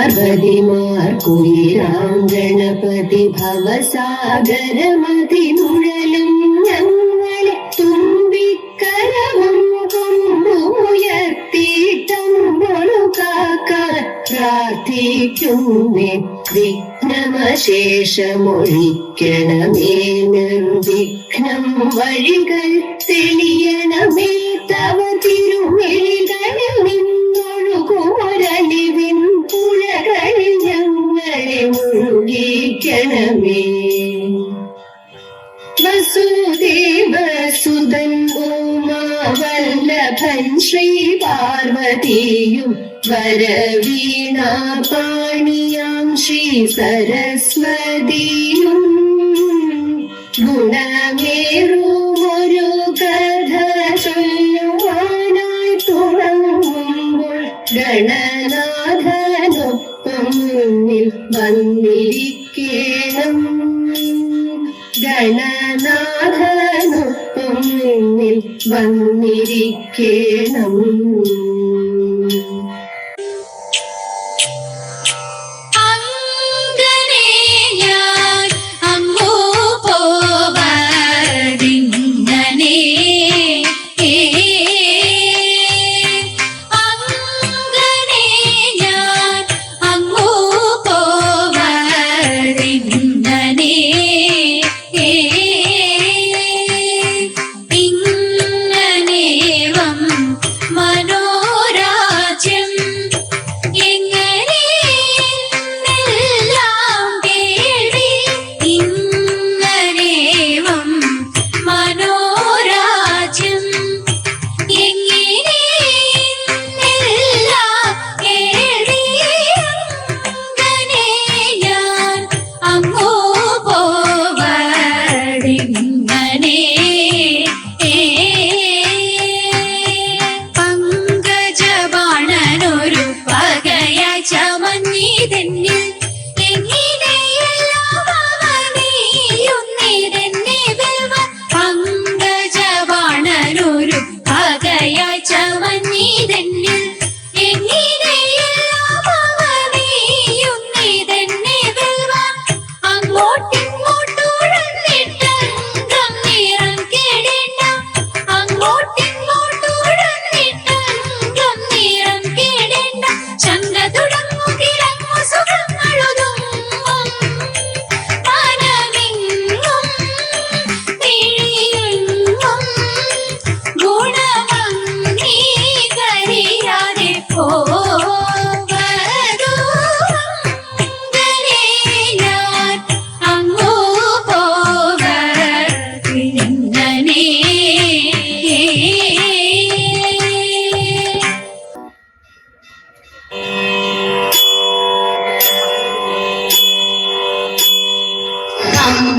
ശിവപാർവതിമാർക്കുയിരാം ഗണപതി ഭവസാഗരമതിനുഴലും ഞങ്ങളെ തുമ്പിക്കരവും കൊമ്പുയർത്തിട്ടമ്പൊഴു കാക്കാൻ പ്രാർത്ഥിക്കുന്നേ വിഘ്നമശേഷമൊഴിക്കണമേ നിർവിഘ്നം വഴികൾ തെളിയണമേ തവ തിരുമിഴികളിൽ ഉമാവല്ലഭൻ ശ്രീ പാർവതിയും വരവീണാപാണിയാം ശ്രീ സരസ്വതിയും ഗുണമേറുമൊരു വന്നിരിക്കണം ചമഞ്ഞീതെന്നിൽ തെങ്ങി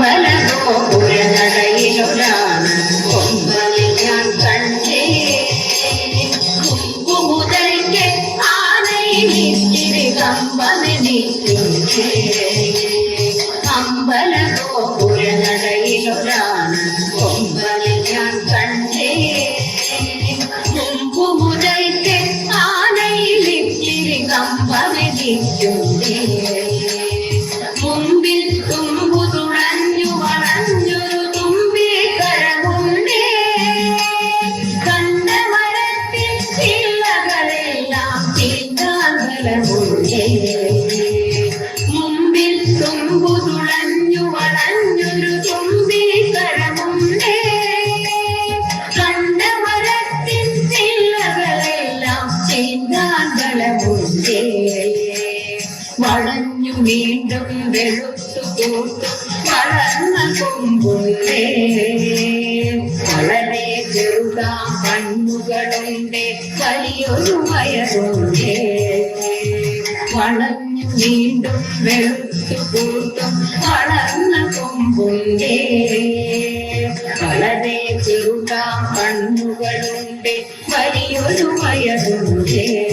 കൊമ്പന ഗോകുല നടയിലുടാന കൊമ്പന ഞാൻ കണ്ടേ കുമ്പുമുതൽക്ക് ആനയിലിത്തിരി കമ്പന നിൽക്കേ കമ്പന ഗോകുല നടയിലുടാന കൊമ്പന ഞാൻ കണ്ടേ കുമ്പുമുതൽക്ക് ആനയിലിത്തിരി കമ്പന നിൽക്കേ പൂതുളഞ്ഞു വളഞ്ഞൊരു തുമ്പിൽ കരമുണ്ടേ. കണ്ട മരത്തിൻ പിള്ളകളെല്ലാം വളഞ്ഞു വീണ്ടും വെളുത്തു കൂട്ടു വളർന്ന കൊമ്പുണ്ടേ. വളരെ ചെറുതാ കണ്ണുകളുണ്ട് വലിയൊരു വയറുണ്ടേ. വളഞ്ഞു വീണ്ടും വെളുത്തു കൂട്ടും വളർന്ന കൊമ്പുണ്ടേ. വളരെ ചെറുതാ കണ്ണുകളുണ്ട്. വലിയൊരു വയറുണ്ട്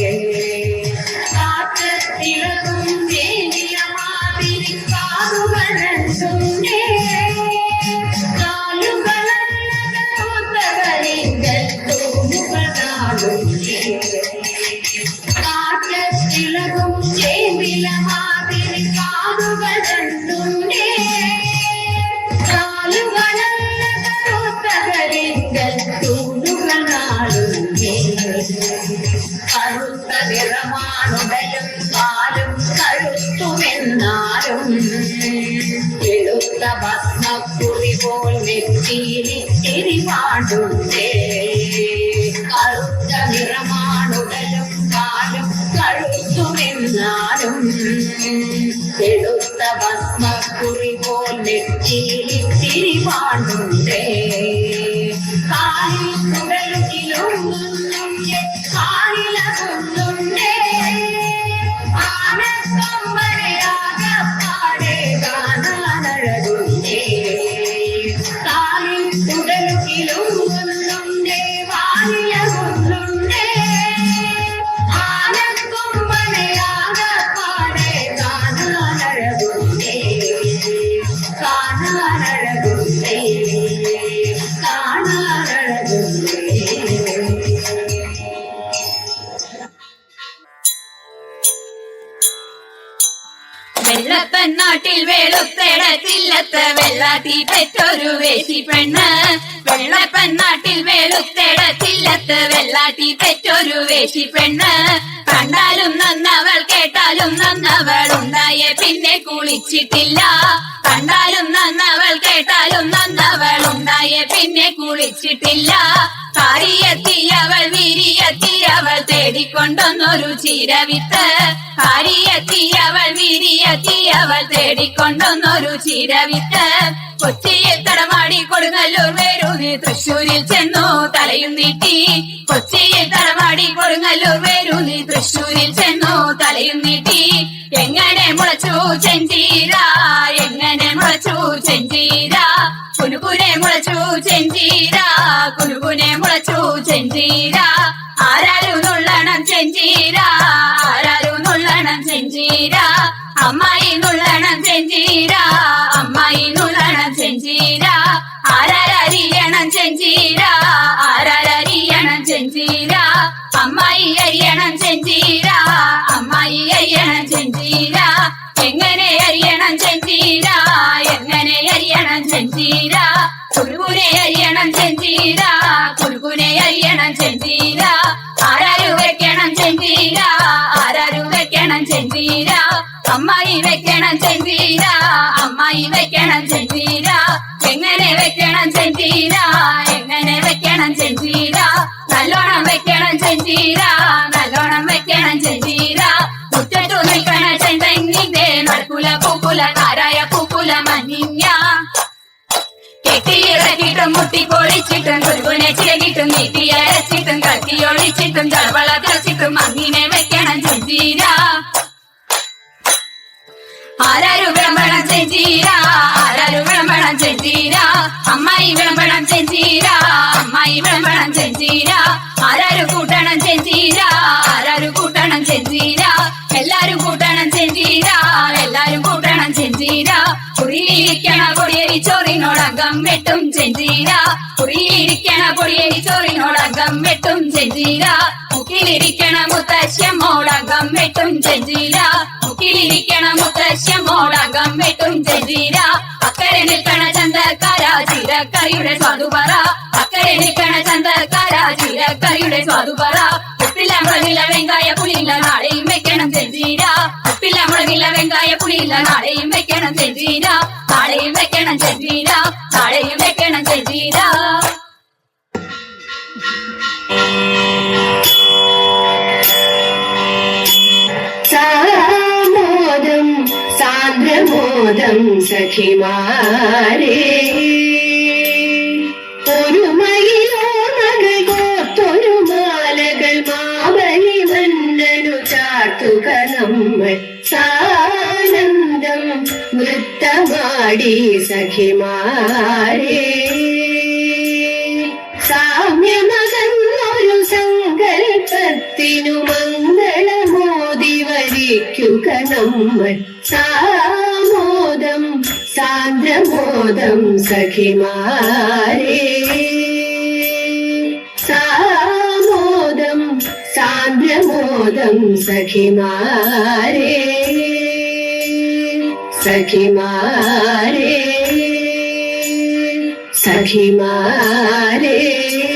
കറുത്ത നിറമാണുടലും കാലും കഴുത്തുമെന്നാലും വെളുത്ത ഭസ്മക്കുറി പോൽ നെറ്റിയിലെ തിരിപാടുണ്ടേ കാലിൽ കുടലുകിലുങ്ങുന്നുണ്ടേ കാലിൽ വെള്ളത്തന്നാട്ടിൽ വേളുത്തേടത്തില്ലത്ത വെള്ളാത്തി പെറ്റൊരു വേശി പെണ്ണ്. വെള്ളപ്പന്നാട്ടിൽ വേളുത്തേടത്തില്ലത്ത വെള്ളാട്ടി പെറ്റൊരു വേശി പെണ്ണ്. കണ്ടാലും നന്നവൾ കേട്ടാലും നന്നവൾ ഉണ്ടായേ പിന്നെ കുളിച്ചിട്ടില്ല. കണ്ടാലും നന്നവൾ കേട്ടാലും നന്നവൾ ഉണ്ടായേ പിന്നെ കുളിച്ചിട്ടില്ല. കാരിയെത്തിയവൾ വിരിയെത്തിയവൾ തേടിക്കൊണ്ടൊന്നൊരു ചിരവിത്ത്. കാരിയെത്തിയവൾ വിരിയെത്തിയവൾ തേടിക്കൊണ്ടൊന്നൊരു ചിരവിത്ത്. കൊച്ചിയിൽ തടമാടി കൊടുങ്ങല്ലൂർ വേരൂന്നി തൃശ്ശൂരിൽ ചെന്നു തലയും നീട്ടി. കൊച്ചിയിൽ തടമാടി കൊടുങ്ങല്ലൂർ വേരൂന്നി തൃശ്ശൂരിൽ ചെന്നു തലയും നീട്ടി. എങ്ങനെ മുളച്ചു ചെഞ്ചീര എങ്ങനെ മുളച്ചു ചെഞ്ചീര. കുനുകുനെ മുളച്ചു ചെഞ്ചീര കുനുകുനെ മുളച്ചു ചെഞ്ചീര. ആരാരും നുള്ളണം ചെഞ്ചീര ആരാരും നുള്ളണം ചെഞ്ചീര. അമ്മായി നുള്ളണം ചെഞ്ചീര അമ്മായി നുള്ളണം ചെഞ്ചീര ആരാരറിയണം ചെഞ്ചീര ആരാരറിയണം ചെഞ്ചീര അമ്മായി അരിയണം ചെഞ്ചീര അമ്മായി അരിയണം ചെഞ്ചീര എങ്ങനെ അരിയണം ചെഞ്ചീര എങ്ങനെ അരിയണം ചെഞ്ചീര കുൽകുനെ അരിയണം ചെഞ്ചീര കുൽകുനെ അരിയണം ചെഞ്ചീര ചെഞ്ചീര അമ്മായി വെക്കണം ചെന്തീര. എങ്ങനെ വെക്കണം ചെന്തീര എങ്ങനെ വെക്കണം ചെന്തീര. നല്ലോണം വെക്കണം ചെന്തീര നല്ലോണം വെക്കണം ചെന്തീര. മുറ്റത്തു നിൽക്കണ ചെന്തെങ്ങിന്റെ നടക്കുല പൂക്കുല താരായ പൂക്കുല മഞ്ഞ കെട്ടിയിറക്കിട്ടും മുട്ടിപ്പൊളിച്ചിട്ടും കുരുകുനെ ചിരകിട്ടും നീട്ടി അരച്ചിട്ടും കത്തിയൊളിച്ചിട്ടും ചളവള തിളച്ചിട്ടും അങ്ങനെ വെക്കണം ചെഞ്ചീര ആരാരു വിളമ്പണം ചെയ്തീരാ ആരാരും വിളമ്പണം ചെയ്തീരാ അമ്മായി വിളമ്പണം ചെയ്തീരാ അമ്മായി വിളമ്പണം ചെയ്തീരാ ആരാരു കൂട്ടണം ചെയ്തീരാ ആരാരു കൂട്ടണം ചെയ്തീരാ എല്ലാരും കൂട്ടണം ചെയ്തീരാ എല്ലാരും കൂട്ടണം ചെയ്തീരാ കുറിയിലിരിക്കണ പൊടിയരി ചോറിനോടകം വെട്ടും ചെയ്തീരാ കുറിയിലിരിക്കണ പൊടിയരി ചോറിനോടകം വെട്ടും ചെഞ്ചീര മുക്കിലിരിക്കണ മുത്തശ്ശമ്മോടകം വെട്ടും ജജീര മുക്കിലിരിക്കണ മുത്തശ്ശമ്മോടകം വെട്ടും ജജീര അക്കരെ നിൽക്കണ ചന്തക്കാര ചീരക്കറിയുടെ സ്വാദുപറ. അക്കരെ നിൽക്കണ ചന്തക്കാര ചീരക്കറിയുടെ സ്വാദുപറ. ഉപ്പില്ല മുളകില്ല വെങ്കായ പുളിയില്ല നാളെയും വെക്കണം ജജീര ഉപ്പില്ല മുളകില്ല വെങ്കായ പുളിയില്ല നാളെയും വെക്കണം ജജീര നാളെയും വെക്കണം ജജീര നാളെയും വെക്കണം ചെഞ്ചീര സഖിമാരേ ഒരു മയിലോർമകയോത്തൊരു മാലകൾ മാബലി മന്നനു ചാർത്തുക നമ്മൾ സാനന്ദം നൃത്തമാടി സഖിമാരേ സാമ്യമകന്നൊരു സങ്കൽപ്പത്തിനു മംഗളമോദി വരിക്കുക നമ്മൾ സാ സാന്ദ്രമോദം സഖിമാരേ. സാമോദം സാന്ദ്രമോദം സഖിമാരേ. സഖിമാരേ സഖിമാരേ.